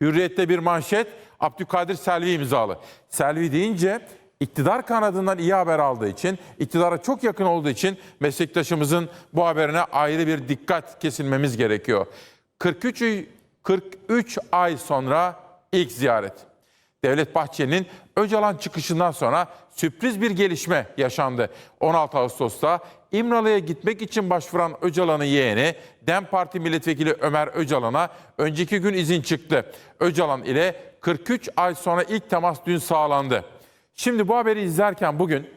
Hürriyette bir manşet Abdülkadir Selvi imzalı. Selvi deyince iktidar kanadından iyi haber aldığı için, iktidara çok yakın olduğu için meslektaşımızın bu haberine ayrı bir dikkat kesilmemiz gerekiyor. 43, ay- 43 ay sonra ilk ziyaret. Devlet Bahçeli'nin Öcalan çıkışından sonra sürpriz bir gelişme yaşandı. 16 Ağustos'ta İmralı'ya gitmek için başvuran Öcalan'ın yeğeni DEM Parti Milletvekili Ömer Öcalan'a önceki gün izin çıktı. Öcalan ile 43 ay sonra ilk temas dün sağlandı. Şimdi bu haberi izlerken bugün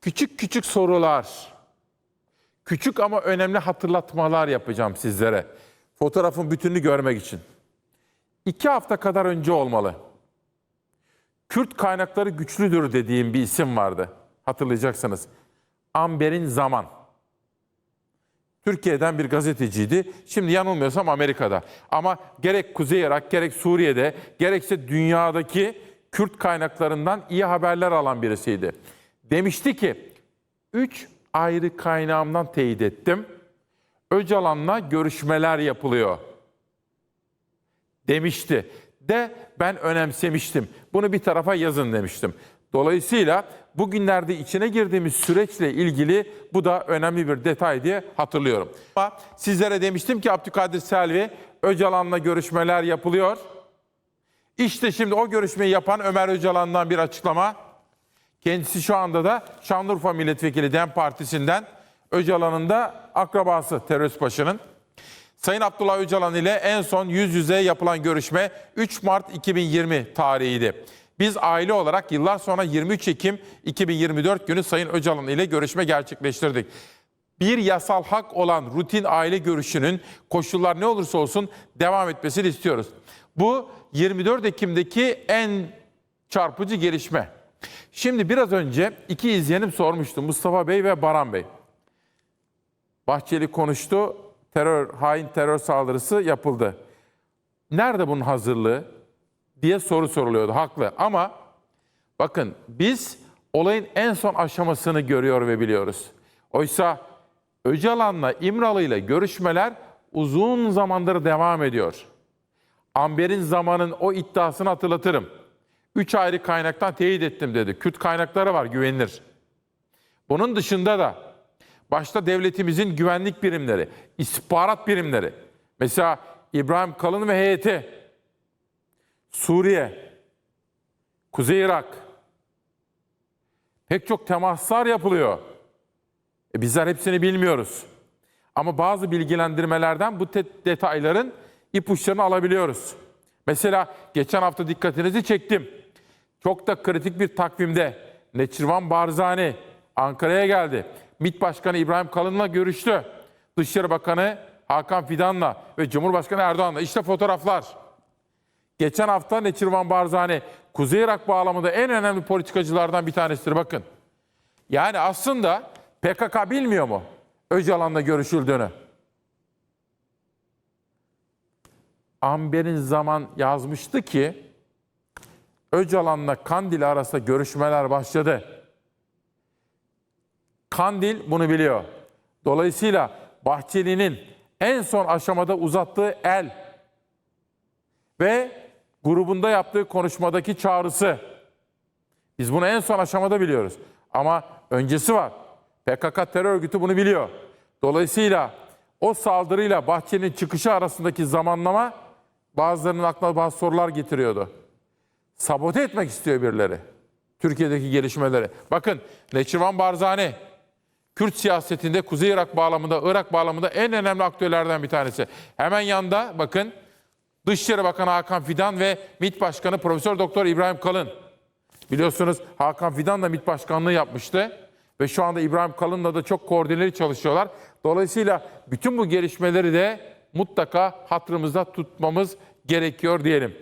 küçük küçük sorular, küçük ama önemli hatırlatmalar yapacağım sizlere. Fotoğrafın bütününü görmek için. İki hafta kadar önce olmalı. Kürt kaynakları güçlüdür dediğim bir isim vardı. Hatırlayacaksınız. Amber'in Zaman. Türkiye'den bir gazeteciydi. Şimdi yanılmıyorsam Amerika'da. Ama gerek Kuzey Irak, gerek Suriye'de, gerekse dünyadaki Kürt kaynaklarından iyi haberler alan birisiydi. Demişti ki, üç ayrı kaynağımdan teyit ettim. Öcalan'la görüşmeler yapılıyor demişti. De ben önemsemiştim. Bunu bir tarafa yazın demiştim. Dolayısıyla bugünlerde içine girdiğimiz süreçle ilgili bu da önemli bir detay diye hatırlıyorum. Ama sizlere demiştim ki Abdülkadir Selvi Öcalan'la görüşmeler yapılıyor. İşte şimdi o görüşmeyi yapan Ömer Öcalan'dan bir açıklama. Kendisi şu anda da Şanlıurfa Milletvekili DEM Partisi'nden Öcalan'ın da akrabası terörist başının. Sayın Abdullah Öcalan ile en son yüz yüze yapılan görüşme 3 Mart 2020 tarihiydi. Biz aile olarak yıllar sonra 23 Ekim 2024 günü Sayın Öcalan ile görüşme gerçekleştirdik. Bir yasal hak olan rutin aile görüşünün koşullar ne olursa olsun devam etmesini istiyoruz. Bu 24 Ekim'deki en çarpıcı gelişme. Şimdi biraz önce iki izleyenim sormuştu Mustafa Bey ve Baran Bey. Bahçeli konuştu. Terör, hain terör saldırısı yapıldı. Nerede bunun hazırlığı diye soru soruluyordu. Haklı ama bakın biz olayın en son aşamasını görüyor ve biliyoruz. Oysa Öcalan'la İmralı'yla görüşmeler uzun zamandır devam ediyor. Amber'in zamanın o iddiasını hatırlatırım. Üç ayrı kaynaktan teyit ettim dedi. Kürt kaynakları var güvenilir. Bunun dışında da başta devletimizin güvenlik birimleri, istihbarat birimleri, mesela İbrahim Kalın ve heyeti, Suriye, Kuzey Irak, pek çok temaslar yapılıyor. E bizler hepsini bilmiyoruz. Ama bazı bilgilendirmelerden bu detayların ipuçlarını alabiliyoruz. Mesela geçen hafta dikkatinizi çektim. Çok da kritik bir takvimde Neçirvan Barzani Ankara'ya geldi. MİT Başkanı İbrahim Kalın'la görüştü. Dışişleri Bakanı Hakan Fidan'la ve Cumhurbaşkanı Erdoğan'la. İşte fotoğraflar. Geçen hafta Neçirvan Barzani Kuzey Irak bağlamında en önemli politikacılardan bir tanesidir bakın. Yani aslında PKK bilmiyor mu Öcalan'la görüşüldüğünü? Amber'in zaman yazmıştı ki Öcalan'la Kandil arasında görüşmeler başladı. Kandil bunu biliyor. Dolayısıyla Bahçeli'nin en son aşamada uzattığı el ve grubunda yaptığı konuşmadaki çağrısı. Biz bunu en son aşamada biliyoruz. Ama öncesi var. PKK terör örgütü bunu biliyor. Dolayısıyla o saldırıyla Bahçeli'nin çıkışı arasındaki zamanlama bazılarının aklına bazı sorular getiriyordu. Sabote etmek istiyor birileri. Türkiye'deki gelişmeleri. Bakın Neçirvan Barzani, Kürt siyasetinde Kuzey Irak bağlamında, Irak bağlamında en önemli aktörlerden bir tanesi. Hemen yanda bakın Dışişleri Bakanı Hakan Fidan ve MİT Başkanı Profesör Doktor İbrahim Kalın. Biliyorsunuz Hakan Fidan da MİT Başkanlığı yapmıştı ve şu anda İbrahim Kalın'la da çok koordineli çalışıyorlar. Dolayısıyla bütün bu gelişmeleri de mutlaka hatırımızda tutmamız gerekiyor diyelim.